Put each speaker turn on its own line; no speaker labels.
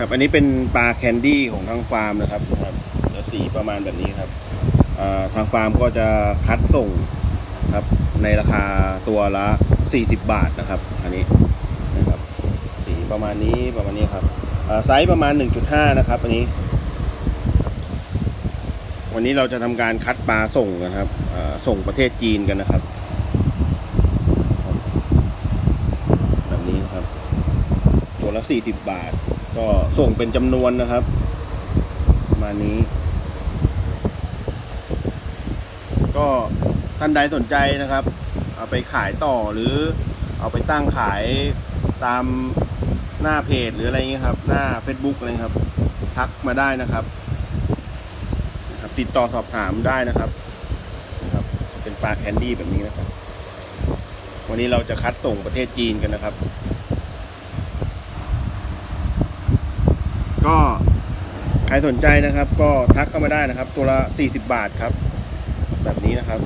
ครับอันนี้เป็นปลาแคนดี้ของทางฟาร์มนะครับครับจะสีประมาณแบบนี้ครับทางฟาร์มก็จะคัดส่งครับในราคาตัวละ 40 บาทนะครับ อันนี้นะครับสีประมาณนี้ประมาณนี้ครับไซส์ประมาณ 1.5 นะครับ อันนี้ วันนี้เราจะทำการคัดปลาส่งกันครับส่งประเทศจีนกันนะครับแบบนี้นะครับ ตัวละ 40 บาท ก็ส่งเป็นจำนวนนะครับประมาณนี้ ก็ท่านใดสนใจนะครับ เอาไปขายต่อหรือเอาไปตั้งขายตามหน้าเพจหรืออะไรเงี้ยครับ หน้า Facebook อะไรครับ ทักมาได้นะครับนะครับ ติดต่อสอบถามได้นะครับนะครับ เป็นปลาแคนดี้แบบนี้นะครับ วันนี้เราจะคัดส่งประเทศจีนกันนะครับ ก็ ใครสนใจนะครับ ก็ทักเข้ามาได้นะครับ ตัวละ 40 บาทครับ แบบนี้นะครับ